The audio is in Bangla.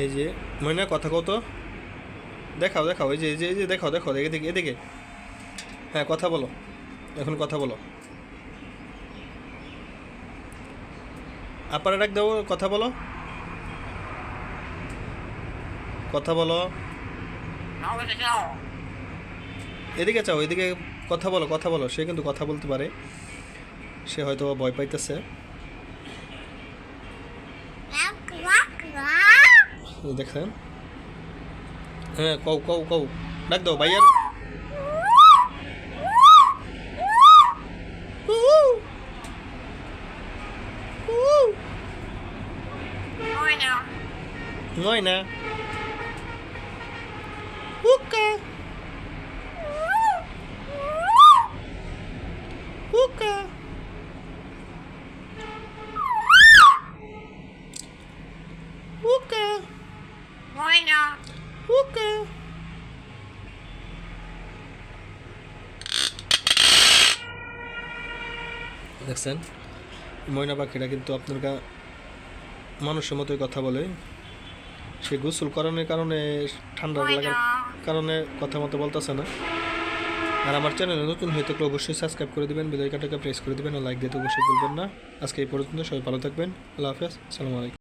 এই যে ময়না কথা কত দেখাও দেখাও এই যে এই যে এই যে দেখাও দেখাও এদিকে এদিকে। হ্যাঁ কথা বলো। এখন কথা বলো। আপারে ডাক দাও কথা বলো। কথা বলো। এদিকে চাও এদিকে কথা বলো কথা বলো। সে কিন্তু কথা বলতে পারে। সে হয়তো ভয় পাইতেছে। দেখেন হ্যাঁ কও কও কও ডাক দাও ভাইয়ার নয় না হুকা হুকা দেখছেন? ময়না পাখিটা কিন্তু আপনার মানুষের মতোই কথা বলে। সে গোসল করানোর কারণে ঠান্ডা লাগার কারণে কথা মতো বলতেছে না। আর আমার চ্যানেলে নতুন হয়ে থাকলে অবশ্যই সাবস্ক্রাইব করে দিবেন বেলাইকাটাকে প্রেস করে দিবেন আর লাইক দিতে অবশ্যই ভুলবেন না। আজকে এই পর্যন্ত সবাই ভালো থাকবেন। আল্লাহ হাফেজ। সালামু আলাইকুম।